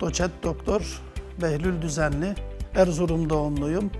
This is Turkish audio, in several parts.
Doçent Doktor Behlül Düzenli, Erzurum doğumluyum.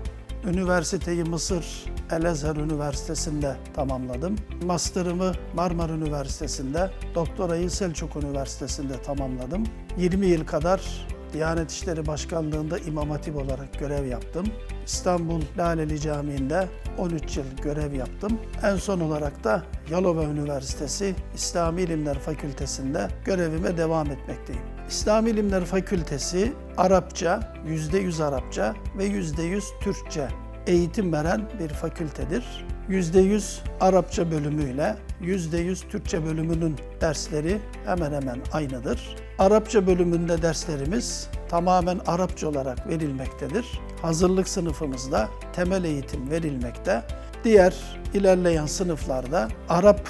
Üniversiteyi Mısır El-Ezher Üniversitesi'nde tamamladım. Master'ımı Marmara Üniversitesi'nde, doktorayı Selçuk Üniversitesi'nde tamamladım. 20 yıl kadar Diyanet İşleri Başkanlığı'nda İmam Hatip olarak görev yaptım. İstanbul Laleli Camii'nde 13 yıl görev yaptım. En son olarak da Yalova Üniversitesi İslami İlimler Fakültesi'nde görevime devam etmekteyim. İslami İlimler Fakültesi Arapça, %100 Arapça ve %100 Türkçe eğitim veren bir fakültedir. %100 Arapça bölümüyle %100 Türkçe bölümünün dersleri hemen hemen aynıdır. Arapça bölümünde derslerimiz tamamen Arapça olarak verilmektedir. Hazırlık sınıfımızda temel eğitim verilmekte. Diğer ilerleyen sınıflarda Arap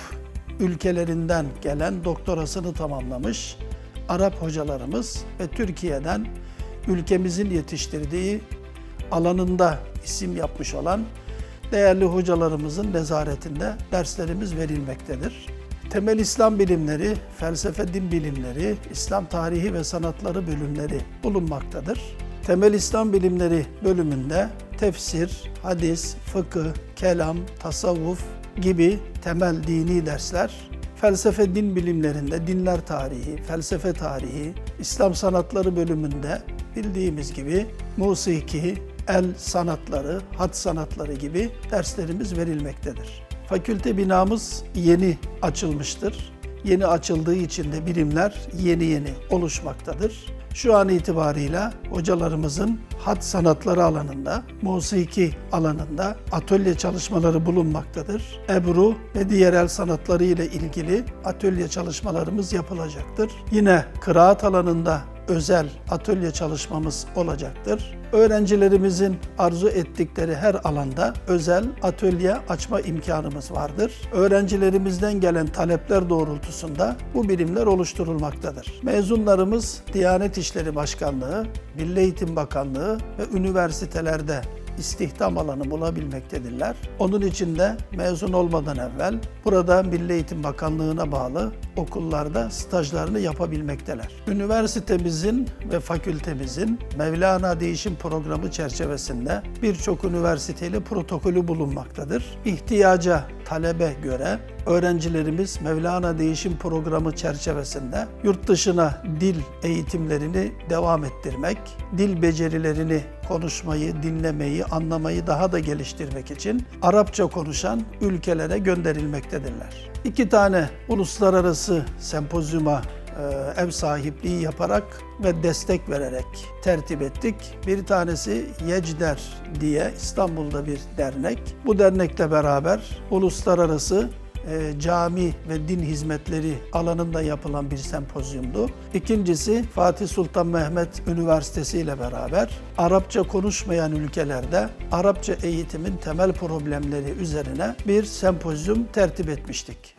ülkelerinden gelen doktorasını tamamlamış Arap hocalarımız ve Türkiye'den ülkemizin yetiştirdiği alanında isim yapmış olan değerli hocalarımızın nezaretinde derslerimiz verilmektedir. Temel İslam bilimleri, felsefe din bilimleri, İslam tarihi ve sanatları bölümleri bulunmaktadır. Temel İslam bilimleri bölümünde tefsir, hadis, fıkıh, kelam, tasavvuf gibi temel dini dersler felsefe din bilimlerinde dinler tarihi, felsefe tarihi, İslam sanatları bölümünde bildiğimiz gibi musiki, el sanatları, hat sanatları gibi derslerimiz verilmektedir. Fakülte binamız yeni açılmıştır. Yeni açıldığı için de birimler yeni yeni oluşmaktadır. Şu an itibarıyla hocalarımızın hat sanatları alanında, musiki alanında atölye çalışmaları bulunmaktadır. Ebru ve diğer el sanatları ile ilgili atölye çalışmalarımız yapılacaktır. Yine kıraat alanında özel atölye çalışmamız olacaktır. Öğrencilerimizin arzu ettikleri her alanda özel atölye açma imkanımız vardır. Öğrencilerimizden gelen talepler doğrultusunda bu birimler oluşturulmaktadır. Mezunlarımız Diyanet İşleri Başkanlığı, Milli Eğitim Bakanlığı ve üniversitelerde istihdam alanı bulabilmektedirler. Onun için de mezun olmadan evvel burada Milli Eğitim Bakanlığı'na bağlı okullarda stajlarını yapabilmekteler. Üniversitemizin ve fakültemizin Mevlana Değişim Programı çerçevesinde birçok üniversiteyle protokolü bulunmaktadır. İhtiyaca, talebe göre öğrencilerimiz Mevlana Değişim Programı çerçevesinde yurt dışına dil eğitimlerini devam ettirmek, dil becerilerini konuşmayı, dinlemeyi, anlamayı daha da geliştirmek için Arapça konuşan ülkelere gönderilmektedirler. İki tane uluslararası sempozyuma ev sahipliği yaparak ve destek vererek tertip ettik. Bir tanesi Yecder diye İstanbul'da bir dernek. Bu dernekle beraber uluslararası e, cami ve din hizmetleri alanında yapılan bir sempozyumdu. İkincisi Fatih Sultan Mehmet Üniversitesi ile beraber Arapça konuşmayan ülkelerde Arapça eğitimin temel problemleri üzerine bir sempozyum tertip etmiştik.